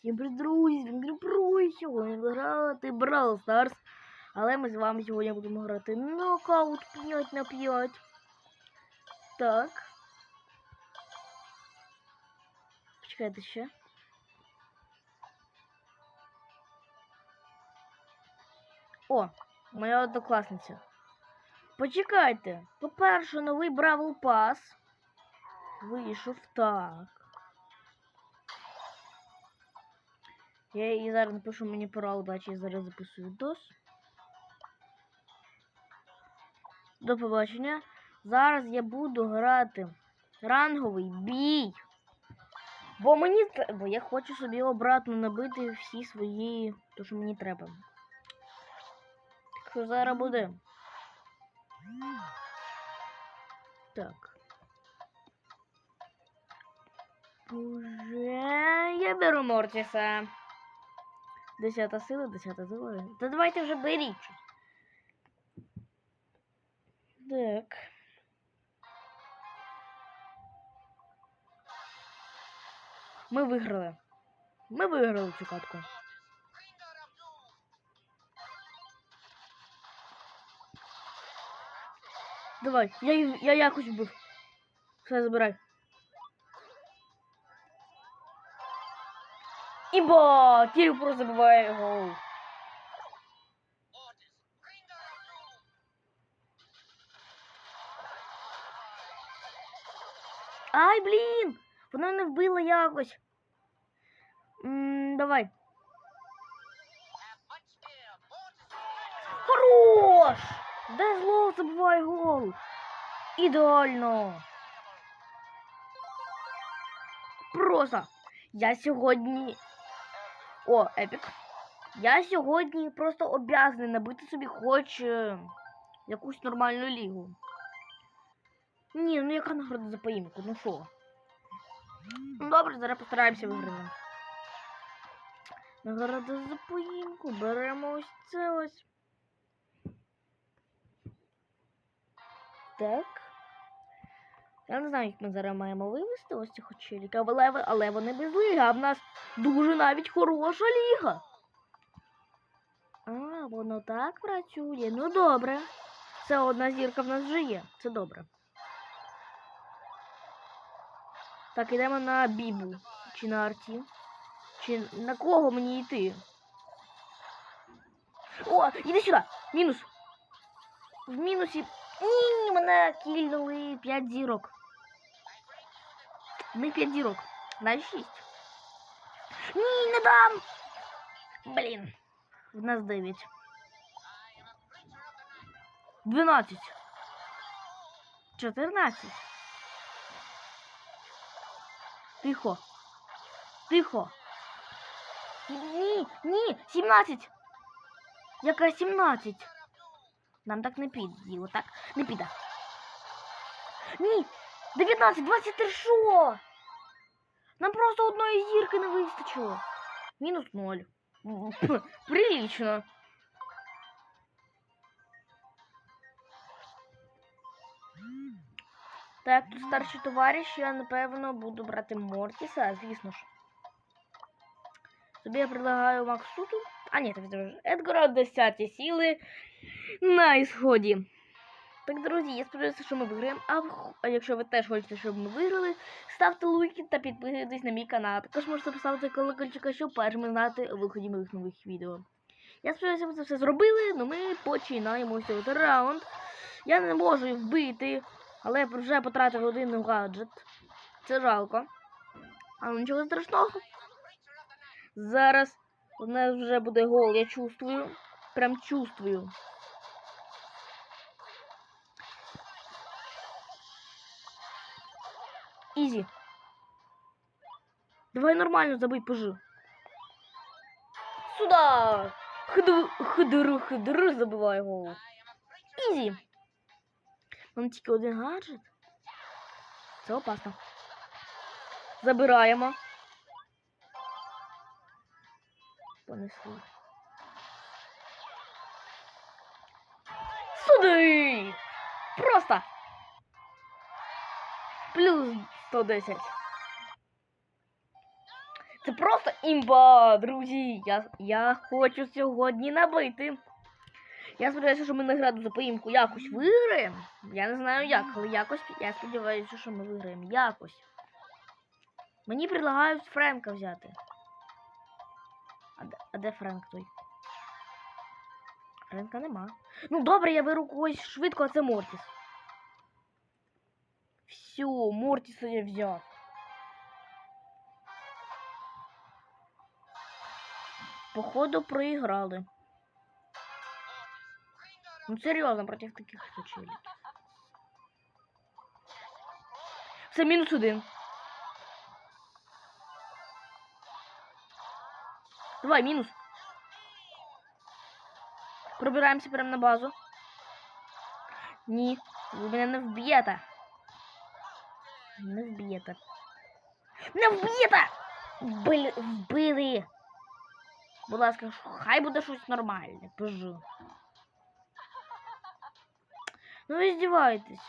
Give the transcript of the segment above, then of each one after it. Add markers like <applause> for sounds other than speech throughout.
Всім привіт, друзі! Сьогодні грати Brawl Stars. Але ми з вами сьогодні будемо грати нокаут 5 на 5. Так. Почекайте ще. О, моя однокласниця. Почекайте. По-перше, новий Бравл Пас. Вийшов так. Я їй зараз напишу мені пора удачі, я зараз записую відос. До побачення. Зараз я буду грати ранговий бій. Бо мені бо я хочу собі обратно набити всі свої, то що мені треба. Так що зараз буде. Так. Уже я беру Мортіса. Десята сила, десята сила. Та давайте вже беріть. Так. Ми виграли. Ми виграли цю катку. Давай, я, я якось вбив. Все, забирай. Ібо! Просто забиває гол. Ай, блін! Вона не вбила якось. М, давай. Хорош! Де зло забиває гол? Ідеально. Просто. Я сьогодні. О, епік. Я сьогодні просто обязаний набити собі хоч е, якусь нормальну лігу. Ні, ну яка нагорода за поїмку? Ну що? Ну добре, зараз постараємося виграти. Нагорода за поїмку. Беремо ось це ось. Так. Я не знаю, як ми зараз маємо вивести ось цих очеліків, але, але вони без ліги, а в нас дуже навіть хороша ліга. А, воно так працює. Ну добре. Це одна зірка в нас вже є. Це добре. Так, йдемо на Бібу. Чи на Арті. Чи на кого мені йти? О, іди сюди! Мінус! В мінусі. Ні, мене кільнули 5 зірок. Не 5 зірок. Дай 6. Ні, не дам! Блін. В нас 9. 12. 14. Тихо. Тихо. Ні, ні, 17. Яка 17? Нам так не піде, отак не піде. Ні, 19, 23, що? Нам просто одної зірки не вистачило. Мінус 0. <laughs> Прилично. Так, тут старший товариш, я напевно буду брати Мортіса, звісно ж. Тобі я предлагаю Максуту. А, ні, так вже Едгара 10 сили на ісході. Так, друзі, я сподіваюся, що ми виграємо. А, якщо ви теж хочете, щоб ми виграли, ставте лайки та підписуйтесь на мій канал. Також можете поставити колокольчика, щоб першими знати виході моїх нових відео. Я сподіваюся, ви це все зробили, але ми починаємо сьогодні раунд. Я не можу їх вбити, але вже потратив один гаджет. Це жалко. Але нічого страшного. Зараз у нас вже буде гол, я чувствую. Прям чувствую. Ізі. Давай нормально забий пожи. Сюда! Хду, хдру, хдру, забивай гол. Ізі. Нам тільки один гаджет. Це опасно. Забираємо. Понесли. Сюди! Просто! Плюс 110. Це просто імба, друзі. Я, я хочу сьогодні набити. Я сподіваюся, що ми награду за поїмку якось виграємо. Я не знаю як, але якось я сподіваюся, що ми виграємо. Якось. Мені предлагають Френка взяти. А де, а де Френк той? Френка нема. Ну добре, я беру когось швидко, а це Мортіс. Все, Мортіса я взяв. Походу проиграли. Ну серьезно, против таких случаев. Це мінус один. Давай, мінус. Пробираємося прямо на базу. Ні, ви мене не вб'єте. Не вб'єте. Не вб'єте! Вбили, вбили. Будь ласка, хай буде щось нормальне, пожу. Ну ви здіваєтесь.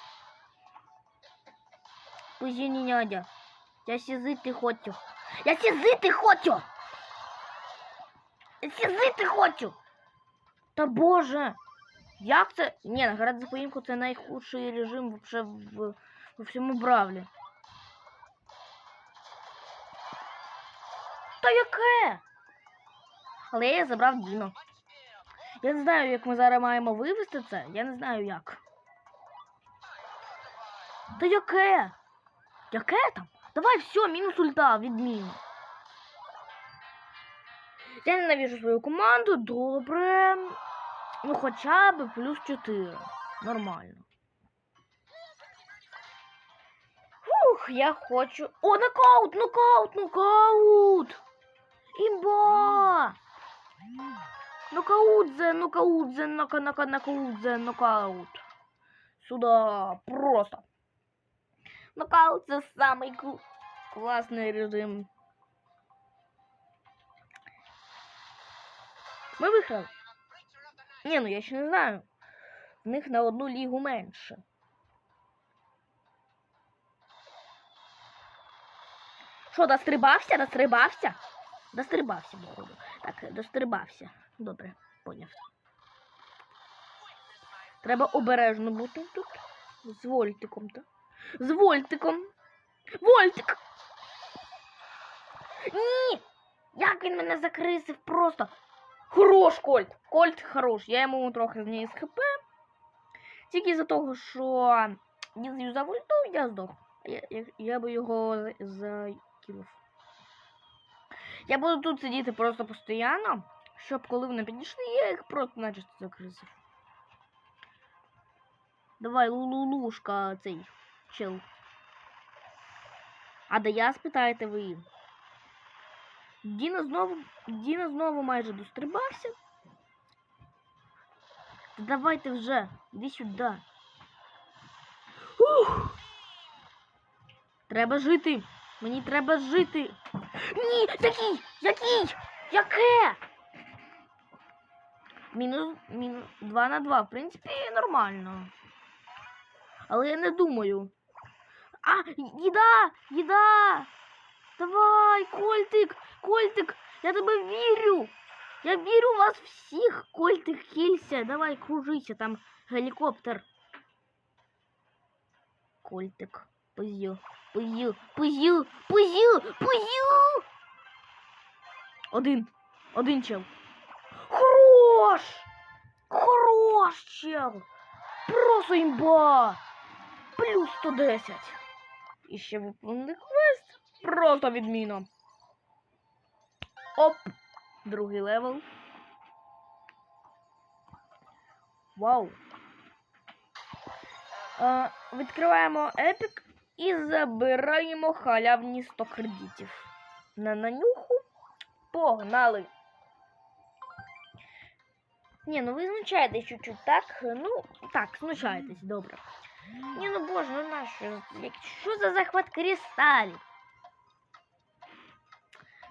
Пузі не нядя. Я сізити хочу. Я сізити хочу! Я сізити хочу! Та боже! Як це? Ні, грати за поїмку це найхудший режим вообще в, в всьому Бравлі. Та яке? Але я забрав Діно. Я не знаю, як ми зараз маємо вивести це. Я не знаю як. Та яке? Яке там? Давай все, мінус ульта, відміну. Я ненавижу свою команду, добре. Ну хоча б плюс 4. Нормально. Фух, я хочу. О, нокаут, нокаут, нокаут! Імба! Нокаудзе, нокаудзе, нока, нока, нокаудзе, нокаут. Сюда просто. Нокаут це самий ку- класний режим. Ми виграли. Ні, ну я ще не знаю. В них на одну лігу менше. Що, дострибався? Дострибався? Дострибався, походу. Так, дострибався. Добре, поняв. Треба обережно бути тут. З вольтиком, так? З вольтиком. Вольтик! Ні! Як він мене закрисив просто. Хорош Кольт! Кольт хорош. Я йому трохи зніс хп. Тільки за того, що він з'юзав ульту, я здох. Я, я, я би його за- закинув. Я буду тут сидіти просто постійно, щоб коли вони підійшли, я їх просто начисто закрисив. Давай, лулушка цей чел. А да я спитаєте ви. Діна знову, Діна знову майже дострибався. Та давайте вже, іди сюди. Ух! Треба жити. Мені треба жити. Ні, який? Який? Яке? Мінус, мінус 2 на 2, в принципі, нормально. Але я не думаю. А, їда! Їда! Давай, Кольтик! Кольтик! Я тебе вірю! Я вірю в вас всіх! Кольтик, хілься! Давай, кружися, там гелікоптер. Кольтик, позю, позю, позю, позю, позю! Один. Один чел. Хорош! Хорош, чел! Просто імба! Плюс 110. І ще виповнений квест. Просто відміна. Оп! Другий левел. Вау. Е, відкриваємо епік і забираємо халявні 100 кредитів. На нанюху. Погнали. Ні, ну ви знущаєтесь чуть-чуть, так? Ну, так, знущаєтесь, добре. Ні, ну боже, ну нащо? Що за захват кристалів?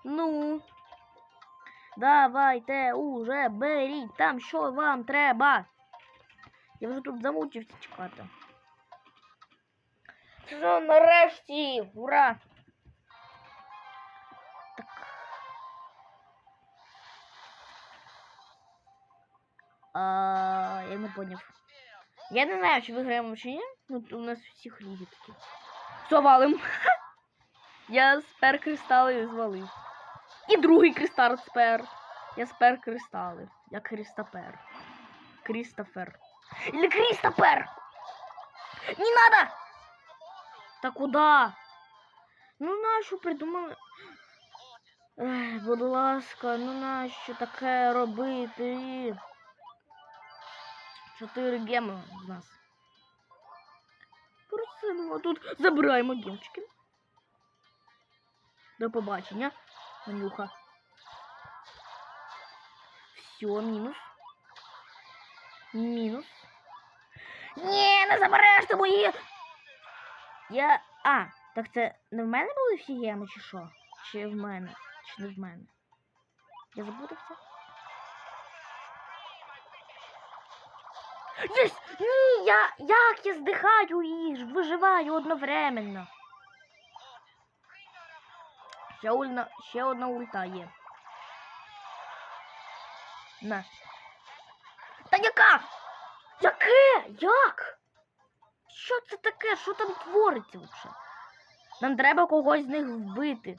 Ну. Давайте уже беріть там, що вам треба. Я вже тут замучився чекати. Що нарешті! Ура! Так. А, Я не поняв. Я не знаю, чи виграємо чи ні. Ну, Тут у нас всіх ліги такі. Все, валим. <laughs> Я спер кристали звалив. І другий кристал спер. Я спер кристали. Я Крістопер. Крістофер. Или Крістопер! Не надо! Та куда? Ну нащо придумали? Ех, будь ласка, ну нащо таке робити? Чотири геми в нас. Просимо тут. Забираємо гемчики. До побачення, Манюха. Все, мінус. Мінус. Ні, не забереш ти мої. Я. А, так це не в мене були всі геми, чи що? Чи в мене? Чи не в мене? Я забудався? Єсть! Ні, я. Як я здихаю і виживаю одновременно. Ще одна, ще одна ульта є. На. Та яка? Яке? Як? Що це таке? Що там твориться взагалі? Нам треба когось з них вбити.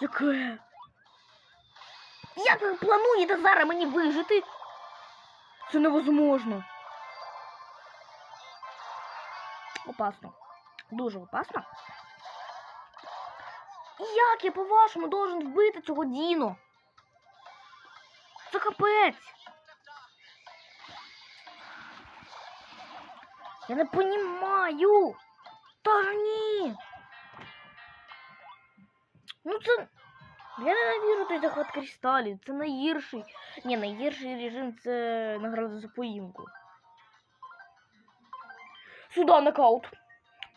Яке? Як ви плануєте зараз мені вижити? Це невозможно. Опасно. Дуже опасно. Як я, по-вашому, должен вбити цього Діно? Це капець. Я не понімаю. Та ж ні. Ну це. Я ненавижу той захват кристалів. Це найгірший. Ні, найгірший режим це награда за поїмку. Сюда нокаут.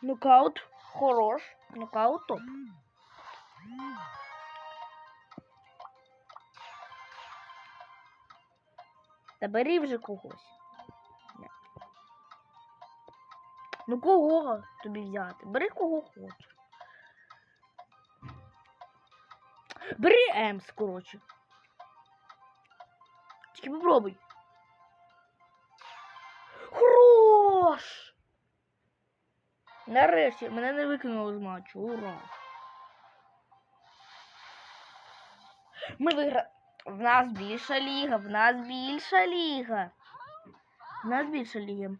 Нокаут. Хорош. Нокаут топ. Та бери вже когось. Ну кого тобі взяти? Бери кого хочеш. Бери Емс, коротше. Тільки попробуй. Хорош! Нарешті мене не викинули з матчу. Ура! Ми виграли. В нас більша ліга, в нас більша ліга. В нас більша ліга.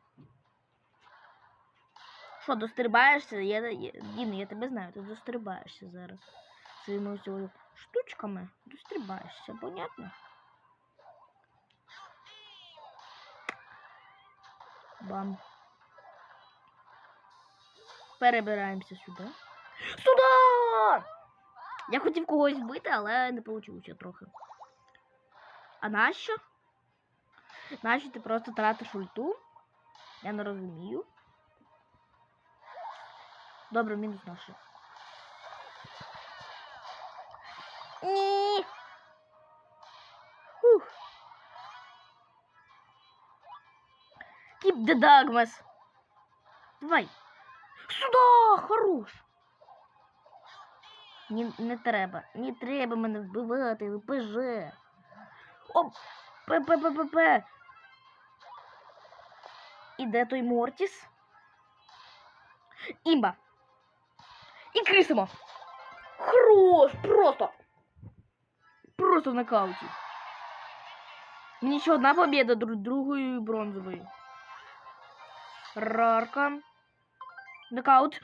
Що, дострибаєшся? Я, я, Діна, я тебе знаю, ти дострибаєшся зараз. Своїми цими штучками дострибаєшся, понятно? Бам. Перебираємося сюди. Сюди! Я хотів когось вбити, але не вийшло трохи. А нащо? Нащо ти просто тратиш ульту? Я не розумію. Добре, мінус наше. Ні. Keep the dogmas. Давай. Сюда! Хорош! Ні, не треба. Не треба мене вбивати, ВПЖ. Оп! ПППП. І де той Мортіс? Імба. І крисимо. Хорош! Просто. Просто в нокауті. Мені ще одна победа, дру другою бронзовою. Рарка. Нокаут.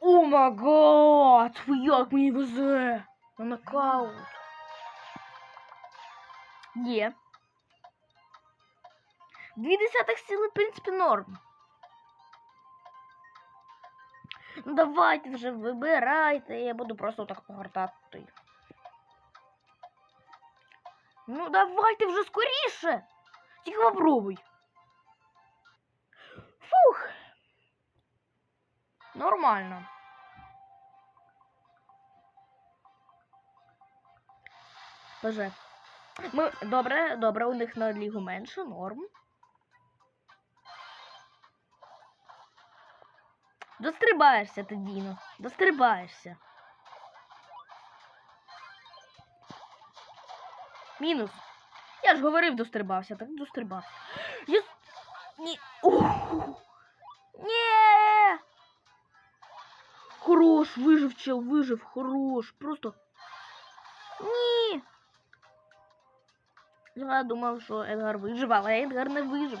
О май гад! Як мені везе! На нокаут. Є. Дві десятих сили, в принципі, норм. Ну давайте вже вибирайте, я буду просто так погортати. Ну давайте вже скоріше. Тільки попробуй. Фух. Нормально. Боже. Ми добре, добре, у них на лігу менше, норм. Дострибаєшся ти, Діно. Дострибаєшся. Мінус. Я ж говорив, дострибався, так дострибався. Я... Ні. Ні. Хорош, вижив чел, вижив, хорош. Просто. Ні. Я думав, що Едгар вижив, але Едгар не вижив.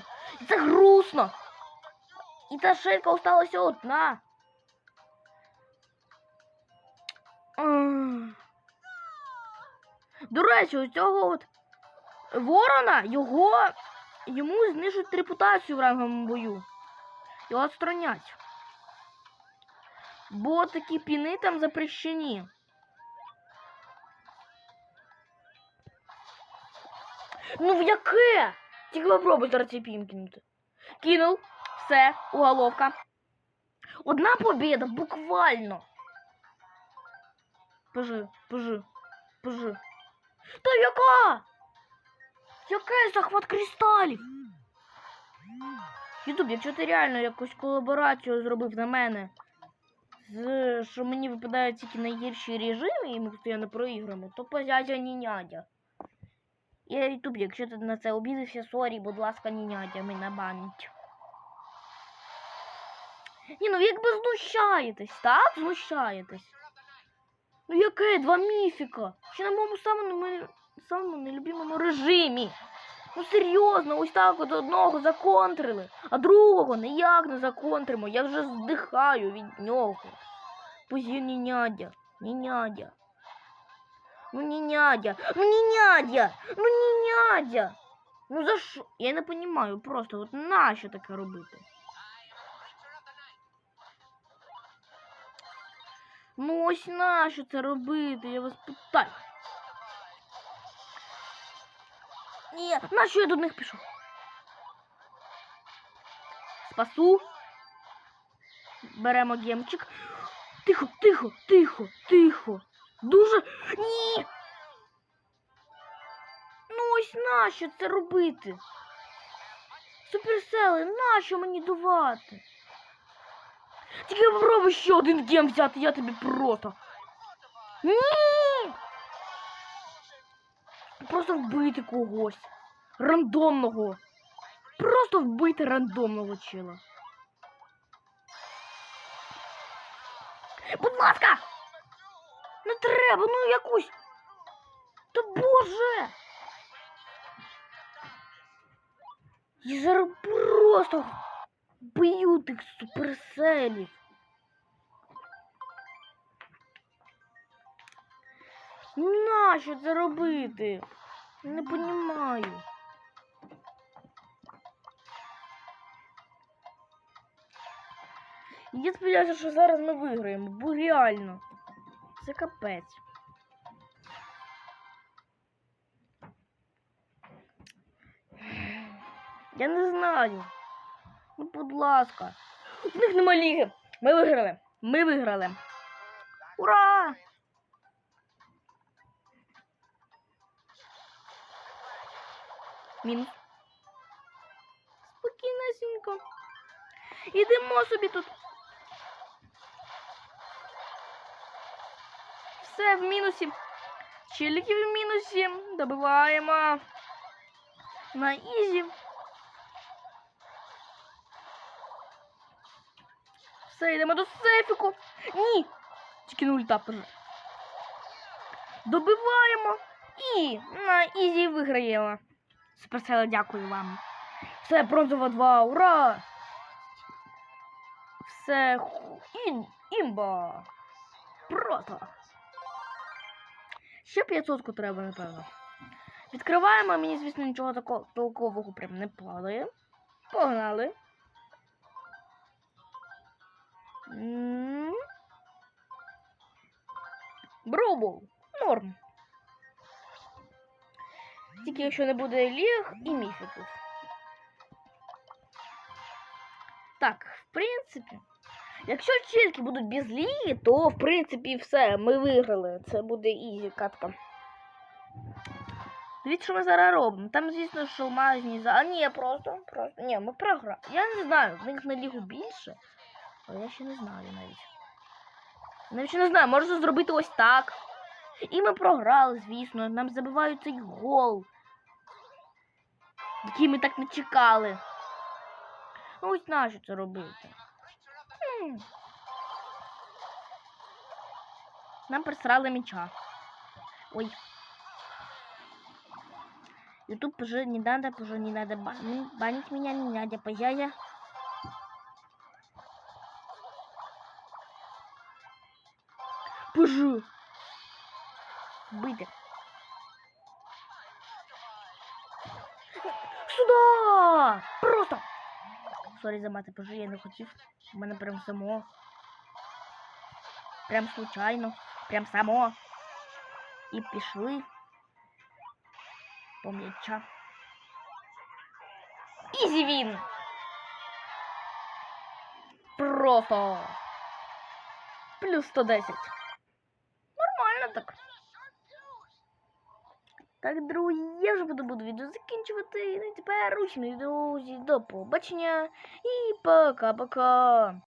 Це грустно. І та шелька осталася одна. До речі, у цього от ворона його йому знижують репутацію в ранговому бою. Його отстранять. Бо такі піни там запрещені. Ну в яке? Тільки попробуй зараз цей пін кинути. Кинув. Все, уголовка. Одна побіда, буквально. Пожи, пожи, пожи. Та яка? Який захват кристалів? Ютуб, якщо ти реально якусь колаборацію зробив на мене, з, що мені випадають тільки найгірші режими і ми постійно проіграємо, то позядя нінядя. Я Ютуб, якщо ти на це обідався, сорі, будь ласка, нінядя, мене банить. Ні, ну ви якби знущаєтесь, так? Знущаєтесь. Ну яке два міфіка? Ще на моєму самому, самому нелюбимому режимі. Ну серйозно, ось так от одного законтрили, а другого ніяк не законтримо. Я вже здихаю від нього. Позі нінядя, нінядя. Ну нінядя, ну нінядя, ну нінядя. Ну за що? Я не розумію просто, от нащо таке робити? Ну ось нащо це робити, я вас питаю. Ні, нащо я до них пішов? Спасу. Беремо гемчик. Тихо, тихо, тихо, тихо. Дуже. Ні. Ну ось нащо це робити? Суперсели, нащо мені давати? Тільки попробуй ще один гем взяти, я тобі просто. Просто вбити когось. Рандомного. Просто вбити рандомного чела. Будь ласка! Не треба, ну якусь. Та боже! Я зараз просто б'ю тих суперселів. Нащо це робити? Не понімаю. Я сподіваюся, що зараз ми виграємо, бо реально. Це капець. Я не знаю. Ну, будь ласка. У них нема ліги. Ми виграли. Ми виграли. Ура! Мінус. Спокійнесенько. Ідемо собі тут. Все в мінусі. Челіки в мінусі. Добиваємо. На ізі. Все, йдемо до сейфіку. Ні. Тільки на ульта. Добиваємо. І на ізі виграємо. Суперсела, дякую вам. Все, бронзова 2, ура! Все ін, імба! Просто. Ще 500 треба, напевно. Відкриваємо, мені, звісно, нічого такого толкового прям не падає. Погнали. М. Норм. Тільки якщо не буде ліг і міфіків. Так, в принципі. Якщо тільки будуть без ліги, то в принципі все, ми виграли. Це буде ізі катка. Дивіться, що ми зараз робимо. Там, звісно, що алмазні за. А ні, просто, просто. Ні, ми програли. Я не знаю, в них на лігу більше. Але я ще не знаю навіть. Навіть не знаю, можна зробити ось так. І ми програли, звісно. Нам забивають цей гол. Який ми так не чекали. Ну, ось нащо це робити? Нам присрали мяча. Ой. Ютуб уже не надо, уже не надо банить, меня, не надо, паяя. Пожу. Бити. Сюда! Просто! Сорі за мати, пожу, я не хотів. У мене прям само. Прям случайно. Прям само. І пішли. По м'яча. Ізі він! Просто. Плюс 110. Так. Так, друзі, я вже буду, буду відео закінчувати. Ну і тепер ручний друзі. До побачення і пока-пока.